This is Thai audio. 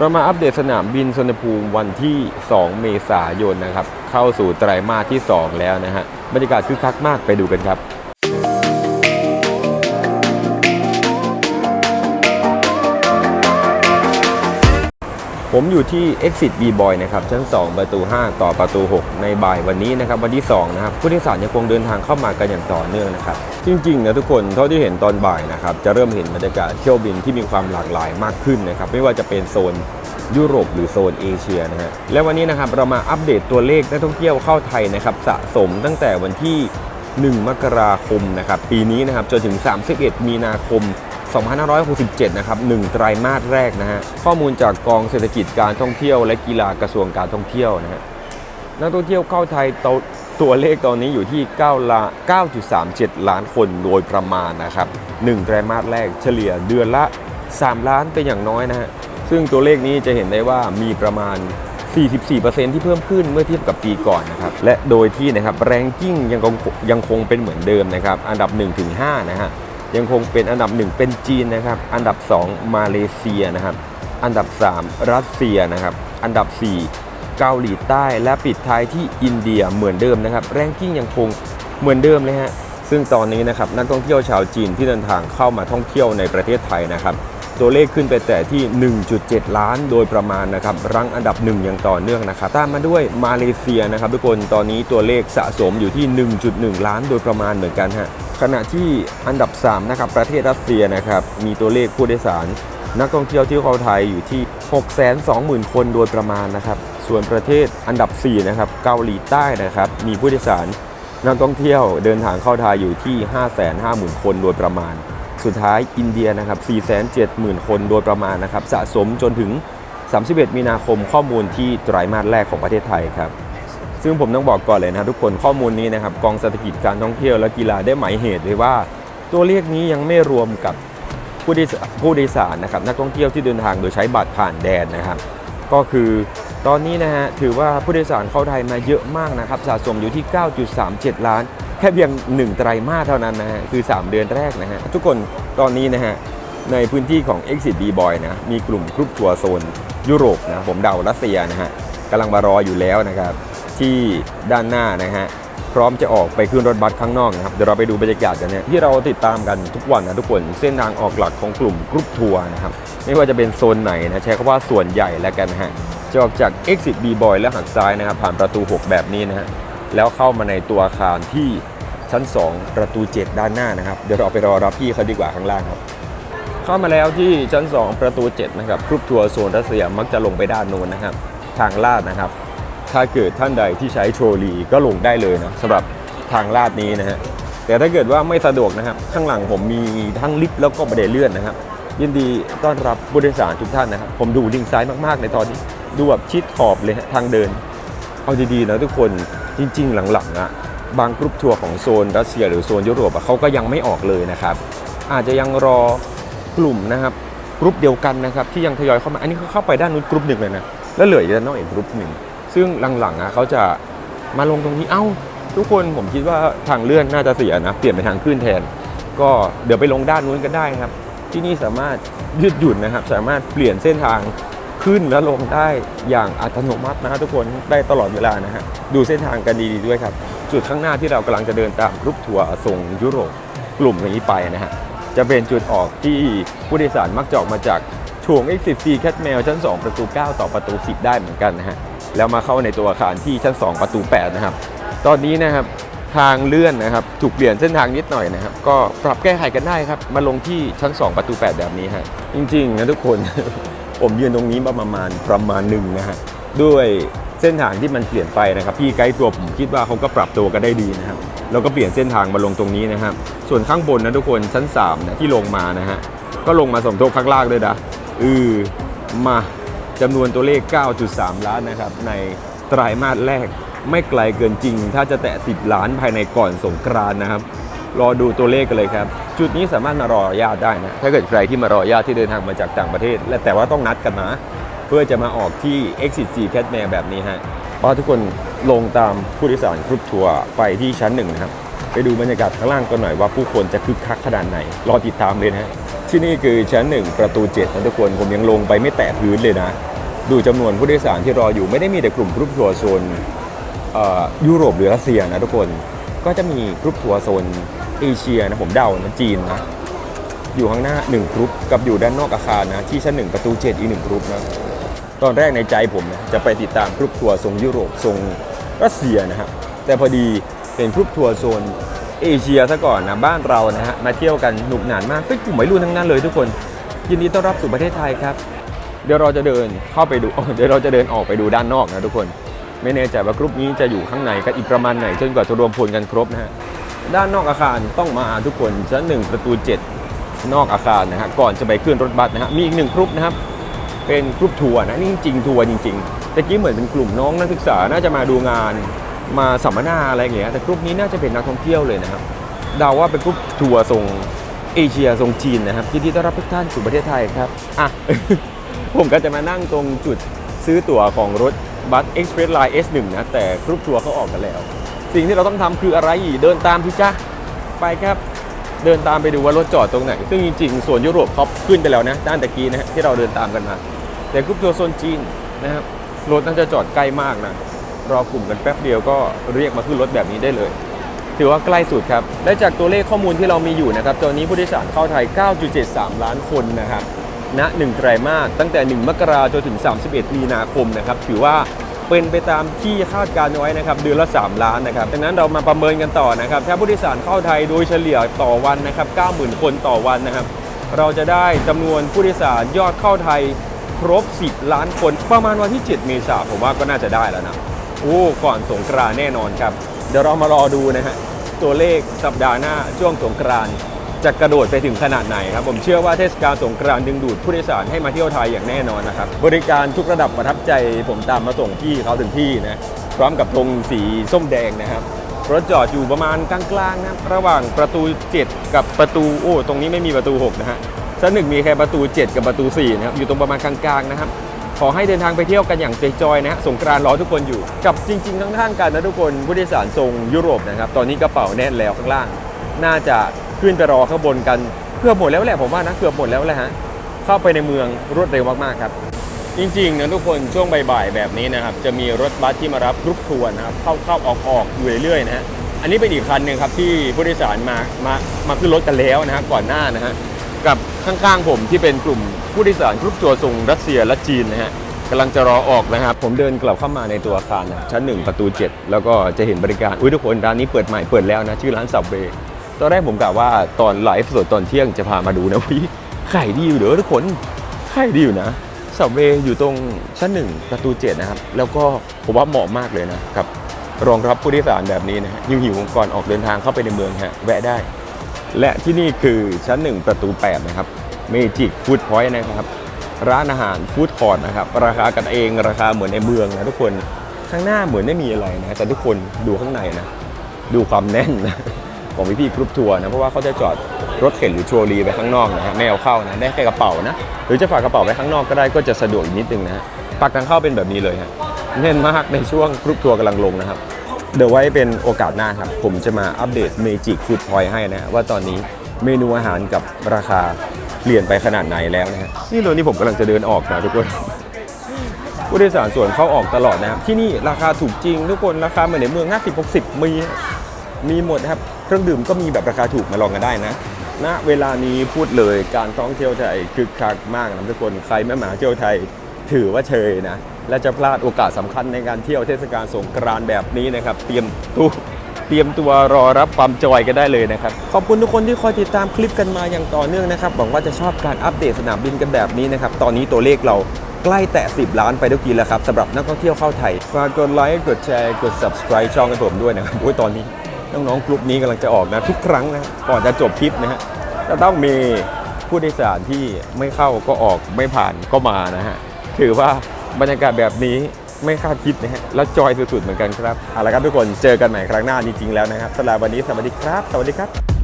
เรามาอัปเดตสนามบินสุวรรณภูมิวันที่ 2 เมษายนนะครับ เข้าสู่ไตรมาสที่ 2 แล้วนะฮะบรรยากาศคึกคักมากไปดูกันครับ ผมอยู่ที่ Exit B Boy นะครับชั้น 2 ประตู 5 ต่อประตู 6 ในบ่ายวันนี้นะครับวันที่2นะครับผู้โดยสารยังคงเดินทางเข้ามากันอย่างต่อเนื่องนะครับจริงๆนะทุกคนเท่าที่เห็นตอนบ่ายนะครับจะเริ่มเห็นบรรยากาศเที่ยวบินที่มีความหลากหลายมากขึ้นนะครับไม่ว่าจะเป็นโซนยุโรปหรือโซนเอเชียนะฮะและวันนี้นะครับเรามาอัปเดตตัวเลขนักท่องเที่ยวเข้าไทยนะครับสะสมตั้งแต่วันที่ 1 มกราคมนะครับปีนี้นะครับจนถึง 31 มีนาคม 2567 นะครับ1ไตรมาสแรกนะฮะ ข้อมูลจากกองเศรษฐกิจการท่องเที่ยวและกีฬากระทรวงการท่องเที่ยวนะฮะ นักท่องเที่ยวเข้าไทยตัวตัวเลขตอนนี้อยู่ที่9ละ9.37 ล้านคนโดยประมาณนะครับ1ไตรมาสแรกเฉลี่ยเดือนละ 3 ล้านเป็นอย่างน้อยนะฮะ ซึ่งตัวเลขนี้จะเห็นได้ว่ามีประมาณ 44%ที่เพิ่มขึ้นเมื่อเทียบกับปีก่อนนะครับ และโดยที่นะครับแรงกิ้งยังคงยังคงเป็นเหมือนเดิมนะครับ อันดับ 1-5 นะฮะ ยังคงเป็นอันดับ 1 เป็นจีนนะครับ อันดับ 2 มาเลเซียนะครับ อันดับ 3 รัสเซียนะครับ อันดับ 4 เกาหลีใต้และปิดท้ายที่อินเดียเหมือนเดิมนะครับ แรงกิ้งยังคงเหมือนเดิมเลยฮะซึ่งตอนนี้นะครับนักท่องเที่ยวชาวจีนที่เดินทางเข้ามาท่องเที่ยวในประเทศไทยนะครับ ตัวเลขขึ้นไปแต่ที่ 1.7 ล้านโดยประมาณนะครับรั้งอันดับหนึ่งอย่างต่อเนื่องนะครับตามมาด้วยมาเลเซียนะครับทุกคนตอนนี้ตัวเลขสะสมอยู่ที่ 1.1 ล้านโดยประมาณเหมือนกันฮะขณะที่อันดับ3นะครับประเทศรัสเซียนะครับมีตัวเลขผู้โดยสาร นักท่องเที่ยวที่เข้าไทยอยู่ที่ 620,000 คนโดยประมาณนะครับส่วนประเทศอันดับ4นะครับเกาหลีใต้นะครับมีผู้โดยสารนักท่องเที่ยวเดินทางเข้าไทยอยู่ที่ 550,000 คนโดยประมาณ สุดท้ายอินเดียนะครับ 470,000 คนโดยประมาณนะครับ สะสมจนถึง 31 มีนาคมข้อมูลที่ไตรมาสแรกของประเทศไทยครับ ซึ่งผมต้องบอกก่อนเลยนะทุกคนข้อมูลนี้นะครับกองเศรษฐกิจการท่องเที่ยวและกีฬาได้หมายเหตุไว้ว่า ตัวเลขนี้ยังไม่รวมกับผู้โดยสารผู้โดยสารนะครับนักท่องเที่ยวที่เดินทางโดยใช้บัตรผ่านแดนนะครับ ก็คือ ตอนนี้นะฮะถือว่าผู้โดยสารเข้าไทยมาเยอะมากนะครับสะสมอยู่ที่ 9.37 ล้าน แค่เพียง 1 ไตรมาสเท่านั้นนะฮะคือ 3 เดือนแรกนะฮะทุกคนตอนนี้นะฮะในพื้นที่ของ Exit B Boy นะมีกลุ่มกรุ๊ปทัวร์โซน ยุโรปนะผมเดารัสเซียนะฮะกำลังมารออยู่แล้วนะครับที่ด้านหน้านะฮะ ร้อมจะออกไปขึ้นรถบัสข้างนอกนะครับเดี๋ยวเราไปดูบรรยากาศกันเนี่ยที่เราติดตามกันทุกวันนะทุกคนเส้นทางออกหลักของกลุ่มกรุ๊ปทัวร์นะครับไม่ว่าจะเป็นโซนไหนนะใช้คำว่าส่วนใหญ่แล้วกันฮะจะออกจาก Exit B Boy และหักซ้ายนะครับผ่านประตู 6 แบบนี้นะฮะแล้วเข้ามาในตัวอาคารที่ชั้น 2 ประตู 7 ด้านหน้านะครับเดี๋ยวเราไปรอรับพี่เขาดีกว่าข้างล่างครับ เข้ามาแล้วที่ชั้น 2 ประตู 7 นะครับกรุ๊ปทัวร์โซนรัสเซียมักจะลงไปด้านโน้นนะครับ ทางลาดนะครับ ถ้าเกิดท่านใดที่ใช้โทรลีก็ลงได้เลยนะสำหรับทางลาดนี้นะฮะแต่ถ้าเกิดว่าไม่สะดวกนะครับ ข้างหลังผมมีทั้งลิฟต์แล้วก็บันไดเลื่อนนะครับ ยินดีต้อนรับผู้โดยสารทุกท่านนะครับผมดูลิงซ้ายมากๆ ในตอนนี้ดูแบบชิดขอบเลยฮะทางเดิน เอาดีๆนะทุกคนจริง ๆ หลังๆอะบางกรุ๊ปทัวร์ของโซนรัสเซียหรือโซนยุโรปเขาก็ยังไม่ออกเลยนะครับ อาจจะยังรอกลุ่มนะครับกรุ๊ปเดียวกันนะครับที่ยังทยอยเข้ามาอันนี้เขาเข้าไปด้านนู้นกรุ๊ปหนึ่งเลยนะแล้วเหลืออยู่ด้านนอกอีกกรุ๊ปหนึ่ง ซึ่งหลังๆอะเขาจะมาลงตรงนี้เอ้า ทุกคนผมคิดว่าทางเลื่อนน่าจะเสียนะ เปลี่ยนเป็นทางขึ้นแทน ก็เดี๋ยวไปลงด้านนู้นก็ได้ครับ ที่นี่สามารถยืดหยุ่นนะครับ สามารถเปลี่ยนเส้นทางขึ้นและลงได้อย่างอัตโนมัตินะฮะทุกคนได้ตลอดเวลานะฮะดูเส้นทางกันดีๆด้วยครับ จุดข้างหน้าที่เรากำลังจะเดินตามรุ๊ปทัวร์ส่งยุโรปกลุ่มนี้ไปนะฮะจะเป็นจุดออกที่ผู้โดยสารมักจะออกมาจาก ช่วง X14 แคทเมลชั้น 2 ประตู 9 ต่อประตู 10 ได้เหมือนกันนะฮะ แล้วมาเข้าในตัวอาคารที่ชั้น 2 ประตู 8 นะครับ ตอนนี้นะครับทางเลื่อนนะครับถูกเปลี่ยนเส้นทางนิดหน่อยนะครับ ก็ปรับแก้ไขกันได้ครับ มาลงที่ชั้น 2 ประตู 8 แบบนี้ฮะ จริงๆนะทุกคน ผมยืนตรงนี้ประมาณประมาณหนึ่งนะฮะ ด้วยเส้นทางที่มันเปลี่ยนไปนะครับ พี่ไกด์ตัวผมคิดว่าเขาก็ปรับตัวกันได้ดีนะครับ แล้วก็เปลี่ยนเส้นทางมาลงตรงนี้นะครับ ส่วนข้างบนนะทุกคนชั้น3นะที่ลงมานะฮะ ก็ลงมาสมทบข้างล่างด้วยนะเออมาจำนวนตัวเลข 9.3 ล้านนะครับ ในไตรมาสแรกไม่ไกลเกินจริง ถ้าจะแตะ 10 ล้านภายในก่อนสงกรานนะครับ รอดูตัวเลขกันเลยครับ จุดนี้สามารถมารอญาติได้นะถ้าเกิดใครที่มารอญาติที่เดินทางมาจากต่างประเทศ และแต่ว่าต้องนัดกันนะเพื่อจะมาออกที่ Exit 4 Cat m a แบบนี้ฮะเพราะทุกคนลงตามผู้โดยสารกรุ๊ปทัวร์ไปที่ชั้นหนึ่งนะครับ ไปดูบรรยากาศข้างล่างกันหน่อยว่าผู้คนจะคึกคักขนาดไหน รอติดตามเลยนะ ที่นี่คือชั้นหนึ่งประตู7นะทุกคนผมยังลงไปไม่แตะพื้นเลยนะ ดูจำนวนผู้โดยสารที่รออยู่ไม่ได้มีแต่กลุ่มกรุ๊ปทัวร์โซนยุโรปหรือรัสเซียนะทุกคนก็จะมีกรุ๊ปทัวร์โซนเอเชียนะผมเดานะจีนนะอยู่ข้างหน้า1กรุ๊ปกับอยู่ด้านนอกอาคารนะที่ชั้นหนึ่งประตูเจ็ดอีกหนึ่งกรุ๊ปนะตอนแรกในใจผมนะจะไปติดตามกรุ๊ปทัวร์ทรงยุโรปทรงรัสเซียนะฮะแต่พอดีเป็นกรุ๊ปทัวร์โซน เอเชียซะก่อนนะบ้านเรานะฮะมาเที่ยวกันหนุกหนานมากเป็นกลุ่มวัยรุ่นทั้งนั้นเลยทุกคน ยินดีต้อนรับสู่ประเทศไทยครับ เดี๋ยวเราจะเดินเข้าไปดูเดี๋ยวเราจะเดินออกไปดูด้านนอกนะทุกคน ไม่แน่ใจว่ากรุ๊ปนี้จะอยู่ข้างในกันอีกประมาณไหนจนกว่าจะรวมพลกันครบนะฮะด้านนอกอาคารต้องมาทุกคนชั้นหนึ่งประตู7นอกอาคารนะฮะก่อนจะไปขึ้นรถบัสนะฮะมีอีกหนึ่งกรุ๊ปนะครับเป็นกรุ๊ปทัวร์นะนี่จริงทัวร์จริงๆต่กี้เหมือนเป็นกลุ่มน้องนักศึกษาน่าจะมาดูงาน มาสัมมนาอะไรอย่างเงี้ยแต่กรุ๊ปนี้น่าจะเป็นนักท่องเที่ยวเลยนะครับเดาว่าเป็นกรุ๊ปทัวร์ทรงเอเชียทรงจีนนะครับยินดีต้อนรับทุกท่านสู่ประเทศไทยครับอะ ผมก็จะมานั่งตรงจุดซื้อตั๋วของรถบัส Express Line S1 นะแต่กรุ๊ปทัวร์เขาออกกันแล้ว สิ่งที่เราต้องทำคืออะไรเดินตามพี่จ้าไปครับเดินตามไปดูว่ารถจอดตรงไหน ซึ่งจริงๆส่วนยุโรปเขาขึ้นไปแล้วนะด้านตะกี้นะฮะที่เราเดินตามกันมา แต่กรุ๊ปทัวร์โซนจีนนะครับรถน่าจะจอดใกล้มากนะ รอกลุ่มกันแป๊บเดียวก็เรียกมาขึ้นรถแบบนี้ได้เลย ถือว่าใกล้สุดครับและจากตัวเลขข้อมูลที่เรามีอยู่นะครับ ตอนนี้ผู้โดยสารเข้าไทย 9.73 ล้านคนนะครับณหนึ่งไตรมาสตั้งแต่ 1 มกราจนถึง 31 มีนาคมนะครับ ถือว่าเป็นไปตามที่คาดการณ์ไว้นะครับเดือนละ 3 ล้านนะครับดังนั้นเรามาประเมินกันต่อนะครับ ถ้าผู้โดยสารเข้าไทยโดยเฉลี่ยต่อวันนะครับ 90,000 คนต่อวันนะครับ เราจะได้จำนวนผู้โดยสารยอดเข้าไทยครบ 10 ล้านคนประมาณวันที่ 7 เมษายนผมว่าก็น่าจะได้แล้วนะ โอ้ก่อนสงกรานแน่นอนครับ เดี๋ยวเรามารอดูนะฮะตัวเลขสัปดาห์หน้าช่วงสงกรานจะกระโดดไปถึงขนาดไหนครับ ผมเชื่อว่าเทศกาลสงกรานดึงดูดผู้โดยสารให้มาเที่ยวไทยอย่างแน่นอนนะครับ บริการทุกระดับประทับใจผมตามมาส่งที่เขาถึงที่นะพร้อมกับธงสีส้มแดงนะครับรถจอดอยู่ประมาณกลางๆนะระหว่างประตู 7 กับประตูโอ้ตรงนี้ไม่มีประตู 6 นะฮะชั้นหนึ่งมีแค่ประตู 7 กับประตู4นะครับอยู่ตรงประมาณกลางๆนะครับ ขอให้เดินทางไปเที่ยวกันอย่างจอยๆนะฮะสงกรานต์รอทุกคนอยู่ กับจริงๆข้างๆกันนะทุกคนผู้โดยสารทรงยุโรปนะครับตอนนี้กระเป๋าแน่นแล้วข้างล่าง น่าจะขึ้นไปรอข้างบนกันเกือบหมดแล้วแหละผมว่านะเกือบหมดแล้วแหละฮะเข้าไปในเมืองรวดเร็วมากๆครับ จริงๆนะทุกคนช่วงบ่ายๆแบบนี้นะครับจะมีรถบัสที่มารับกรุ๊ปทัวร์นะครับเข้าเข้าออกอออยู่เรื่อยๆนะฮะอันนี้เป็นอีกคันหนึ่งครับที่ผู้โดยสารมามามาขึ้นรถกันแล้วนะฮะก่อนหน้านะฮะกับ ข้างๆผมที่เป็นกลุ่มผู้โดยสารกรุ๊ปทัวส่งรัสเซียและจีนนะฮะกำลังจะรอออกนะครับ ผมเดินกลับเข้ามาในตัวอาคารนะชั้น 1 ประตู 7 แล้วก็จะเห็นบริการ อุ้ยทุกคนร้านนี้เปิดใหม่เปิดแล้วนะ ชื่อร้านสับเบย์ตอนแรกผมกะว่าตอนไลฟ์สดตอนเที่ยงจะพามาดูนะวิขายดีอยู่เด้อทุกคนขายดีอยู่นะสับเวย์อยู่ตรงชั้นหนึ่งประตูเจ็ดนะครับ แล้วก็ผมว่าเหมาะมากเลยนะครับรองรับผู้โดยสารแบบนี้นะฮะหิวๆก่อนออกเดินทางเข้าไปในเมืองฮะแวะได้ และที่นี่คือชั้นหนึ่งประตู8นะครับ เมจิกฟู้ดพอยต์นะครับ ร้านอาหารฟู้ดคอร์ทนะครับ ราคากันเองราคาเหมือนในเมืองนะทุกคนข้างหน้าเหมือนไม่มีอะไรนะ แต่ทุกคนดูข้างในนะ ดูความแน่นนะของพี่พี่กรุ๊ปทัวร์นะเพราะว่าเขาจะจอดรถเข็นหรือโทรลีไปข้างนอกนะฮะไม่เอาเข้านะได้แค่กระเป๋านะ หรือจะฝากกระเป๋าไว้ข้างนอกก็ได้ก็จะสะดวกอีกนิดนึงนะฮะปากทางเข้าเป็นแบบนี้เลยฮะแน่นมากในช่วงกรุ๊ปทัวร์กำลังลงนะครับเดี๋ยวไว้เป็นโอกาสหน้าครับ ผมจะมาอัปเดตเมจิกฟู้ดพอยต์ให้นะ ว่าตอนนี้เมนูอาหารกับราคา เปลี่ยนไปขนาดไหนแล้วนะฮะนี่ตอนนี้ผมกำลังจะเดินออกนะทุกคนผู้โดยสารส่วนเข้าออกตลอดนะครับ ที่นี่ราคาถูกจริงทุกคนราคาเหมือนในเมือง50 60 มีมีหมดครับ เครื่องดื่มก็มีแบบราคาถูกมาลองกันได้นะณเวลานี้พูดเลยการท่องเที่ยวไทยคึกคักมากนะทุกคนใครไม่มาเที่ยวไทยถือว่าเชยนะ และจะพลาดโอกาสสำคัญในการเที่ยวเทศกาลสงกรานต์แบบนี้นะครับ เตรียมตัว เตรียมตัวรอรับความจอยกันได้เลยนะครับ ขอบคุณทุกคนที่คอยติดตามคลิปกันมาอย่างต่อเนื่องนะครับหวังว่าจะชอบการอัปเดตสนามบินกันแบบนี้นะครับ ตอนนี้ตัวเลขเราใกล้แตะ 10 ล้านไปทุกทีแล้วครับสำหรับนักท่องเที่ยวเข้าไทย ฝากกดไลค์ กดแชร์ กด subscribe ช่องให้ผมด้วยนะครับโอ้ยตอนนี้น้องๆกลุ่มนี้กำลังจะออกนะทุกครั้งนะก่อนจะจบคลิปนะฮะจะต้องมีผู้โดยสารที่ไม่เข้าก็ออกไม่ผ่านก็มานะฮะถือว่าบรรยากาศแบบนี้ ไม่คาดคิดนะฮะแล้วจอยสุดๆเหมือนกันครับเอาละครับทุกคนเจอกันใหม่ครั้งหน้าจริงๆแล้วนะครับสำหรับวันนี้สวัสดีครับ สวัสดีครับ